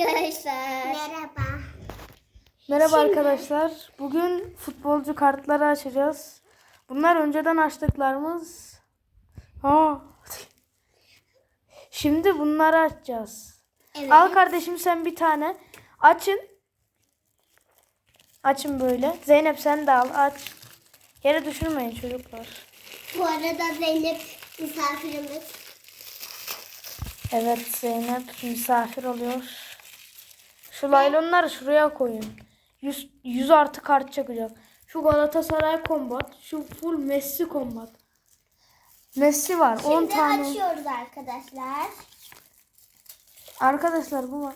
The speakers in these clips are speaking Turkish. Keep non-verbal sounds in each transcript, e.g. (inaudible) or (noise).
arkadaşlar. Merhaba. Merhaba Şimdi- arkadaşlar. Bugün futbolcu kartları açacağız. Bunlar önceden açtıklarımız. Aa. Şimdi bunları açacağız. Evet. Al kardeşim sen bir tane. Açın. Açın böyle. Zeynep sen de al. Aç. Yere düşürmeyin çocuklar. Bu arada Zeynep misafirimiz. Evet Zeynep misafir oluyor. Şu laylonları şuraya koyun. 100, 100 artı kart çıkacak. Şu Galatasaray kombat. Şu full Messi kombat. Messi var. 10 Şimdi tane. açıyoruz arkadaşlar. Arkadaşlar bu var.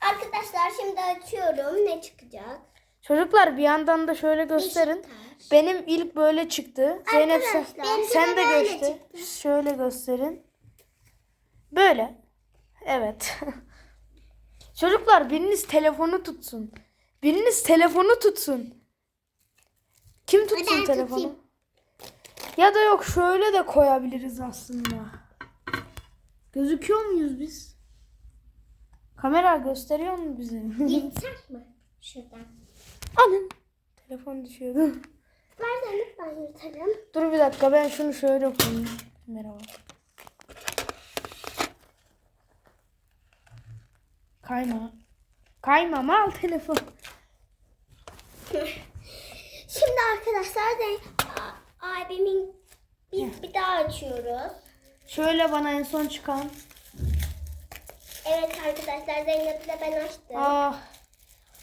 Arkadaşlar şimdi açıyorum. Ne çıkacak? Çocuklar bir yandan da şöyle gösterin. Beşiktaş. Benim ilk böyle çıktı. Zeynep sen, sen de göster. çıktı. Şöyle gösterin. Böyle. Evet. (laughs) Çocuklar biriniz telefonu tutsun. Biriniz telefonu tutsun. Kim tutsun ben telefonu? tutayım. Ya da yok şöyle de koyabiliriz aslında. Gözüküyor muyuz biz? Kamera gösteriyor mu bizi? (laughs) Yırtsak mı? Şuradan. Anam. Telefon düşüyordu. Ver Zeynep ben yırtarım. Dur bir dakika ben şunu şöyle koyayım. Merhaba. Kayma. Kayma mal telefon. Şimdi arkadaşlar Zeynep a- abimin biz bir daha açıyoruz. Şöyle bana en son çıkan. Evet arkadaşlar Zeynep'le ben açtım. Ah.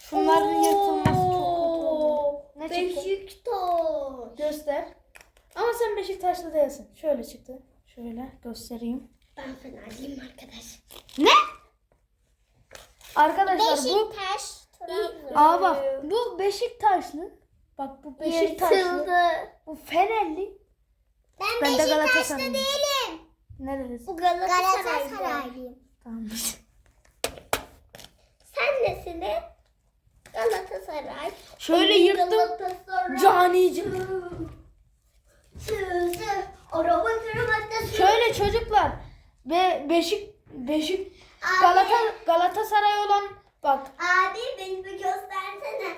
Şunların yırtılması çok kötü oldu. Ne çıktı? Beşiktaş. Göster. Ama sen Beşiktaşlı değilsin. Şöyle çıktı. Şöyle göstereyim. Ben Fenerliyim arkadaş. Ne? Arkadaşlar bu Beşiktaş. Aa bak bu Beşiktaşlı. Bak bu Beşiktaşlı. Yırtıldı. Bu Fenerli. Ben, Ben de Beşiktaşlı Galatasaraylıyım. değilim. Nerelisin? Bu Galatasaraylıyım. Tamam. Sen nesin? Galatasaray. Şöyle yırttım. Galatasaray. Canicim. Sözü. Araba kırmızı. Şöyle çocuklar. Be Beşik Beşik Abi. Galata Galatasaray olan bak. Abi beni bir göstersene.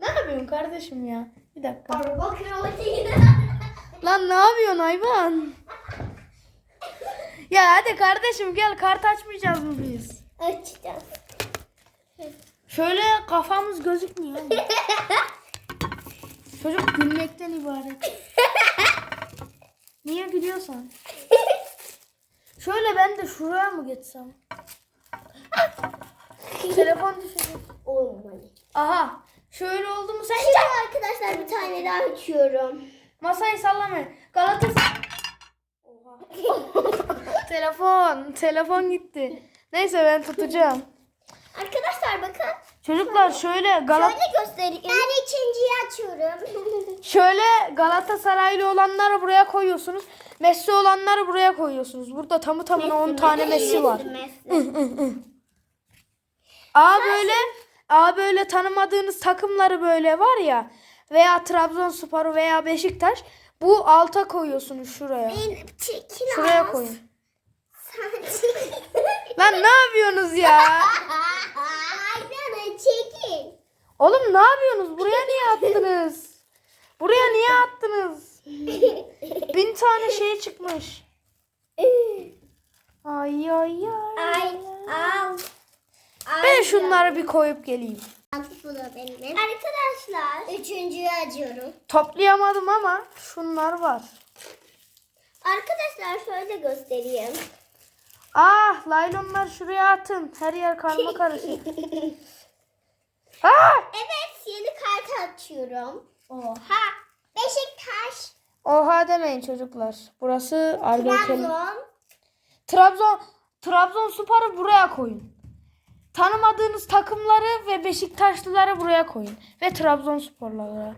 Ne yapıyorsun kardeşim ya? Bir dakika. Araba kırmızı. (laughs) Lan ne yapıyorsun hayvan? (laughs) Ya hadi kardeşim gel kart açmayacağız mı biz? Açacağız. Şöyle kafamız gözükmüyor. (laughs) Çocuk gülmekten ibaret. Niye gülüyorsun? Şöyle ben de şuraya mı geçsem? (laughs) Telefon düşecek. Olmadı. Aha. Şöyle oldu mu sen? Şimdi arkadaşlar bir tane daha açıyorum. Masayı sallamayın. Galatasaray. Oha. (laughs) telefon. Telefon gitti. Neyse ben tutacağım. Arkadaşlar bakın. Çocuklar şöyle Galat Şöyle göstereyim. Ben ikinciyi açıyorum. (laughs) şöyle Galatasaraylı olanları buraya koyuyorsunuz. Messi olanları buraya koyuyorsunuz. Burada tamı tamına 10 tane Messi var. A böyle A böyle tanımadığınız takımları böyle var ya veya Trabzonspor veya Beşiktaş bu alta koyuyorsunuz şuraya. Benim Şuraya koyun. Lan ne yapıyorsunuz ya? Aynen çekin. Oğlum ne yapıyorsunuz? Buraya niye attınız? Buraya niye attınız? Bin tane şey çıkmış. (laughs) Ay ay ay. Ay şunları bir koyup geleyim. Arkadaşlar. Üçüncüyü açıyorum. Toplayamadım ama şunlar var. Arkadaşlar şöyle göstereyim. Ah laylonlar şuraya atın. Her yer karma karışık. (laughs) Ah! Evet yeni kart açıyorum. Oha. Beşiktaş. Oha demeyin çocuklar. Burası Argentin. Trabzon. Trabzon Trabzonspor'u buraya koyun. Tanımadığınız takımları ve Beşiktaşlıları buraya koyun. Ve Trabzonsporları.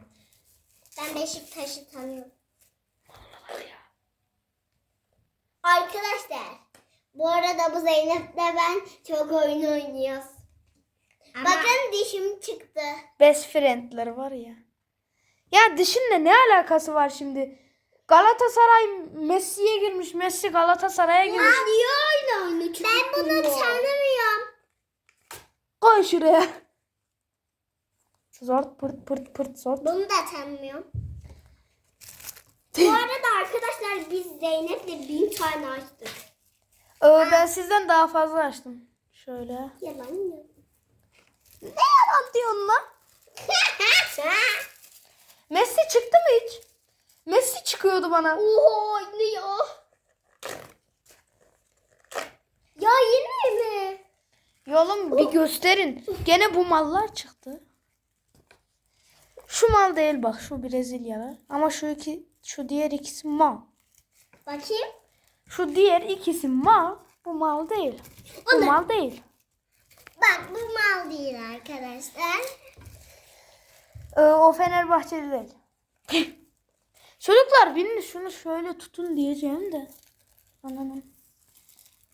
Ben Beşiktaş'ı tanıyorum. Arkadaşlar. Bu arada bu Zeynep'le ben çok oyun oynuyoruz. Bakın dişim çıktı. Best friend'leri var ya. Ya dişinle ne alakası var şimdi? Galatasaray Messi'ye girmiş. Messi Galatasaray'a girmiş. niye öyle oynuyor? Lan şuraya. Zort pırt pırt pırt zort. Bunu da tanımıyorum. Bu arada arkadaşlar biz Zeynep'le bin tane açtık. Ee, ben sizden daha fazla açtım. Şöyle. Yalan yok. Ne yalan diyorsun lan? (laughs) Messi çıktı mı hiç? Messi çıkıyordu bana. Oho ne ya? Ya yine mi? Yolum bir gösterin. Gene bu mallar çıktı. Şu mal değil bak şu Brezilyalı. Ama şu iki şu diğer ikisi mal. Bakayım. Şu diğer ikisi mal. Bu mal değil. Bu O da- mal değil. Bak bu mal değil arkadaşlar. Ee, o Fenerbahçeli değil. (laughs) Çocuklar biriniz şunu şöyle tutun diyeceğim de. Ananın.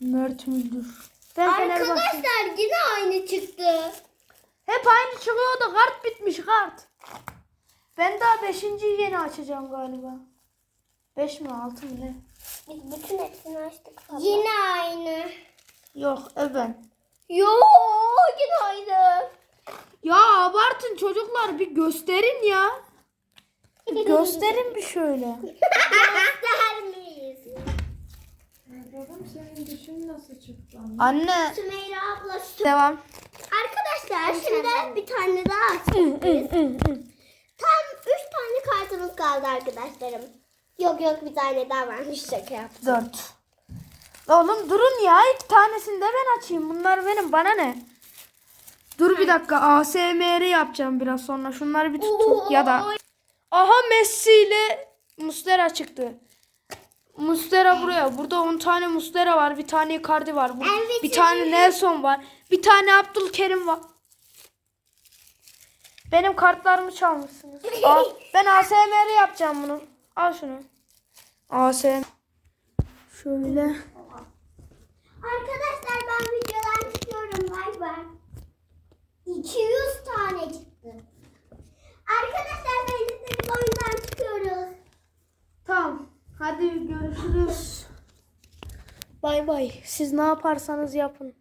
Mert Müldür. Ben. Arkadaşlar yine aynı çıktı. Hep aynı çıkıyor da kart bitmiş kart. Ben daha beşinciyi yeni açacağım galiba. Beş mi altı mı ne? Biz bütün hepsini açtık. Yine aynı. Yok ben. Yo yine aynı. Ya abartın çocuklar bir gösterin ya. (laughs) Gösterin bir şöyle. (laughs) Babam senin dişin nasıl çıktı? Anne. Sümeyra abla şu- Devam. Arkadaşlar şimdi bir tane daha açtık biz. Tam üç tane kartımız kaldı arkadaşlarım. Yok yok bir tane daha varmış şaka yaptım. Dört. Oğlum durun ya iki tanesini de ben açayım. Bunlar benim bana ne? Dur bir dakika ASMR yapacağım biraz sonra. Şunları bir tutun ya da. Aha Messi ile Mustera çıktı. Mustera buraya. Burada 10 tane Mustera var. Bir tane Icardi var. Bu- Evet, bir tane evet. Nelson var. Bir tane Abdülkerim var. Benim kartlarımı çalmışsınız. (laughs) Al, ben ASMR yapacağım bunu. Al şunu. ASMR. Şöyle. Arkadaşlar ben videodan çıkıyorum. Bay bay. 200 tane çıktı. Arkadaşlar Zeynep'in oyundan çıkıyoruz. Tamam. Hadi görüşürüz. Bay bay. Siz ne yaparsanız yapın.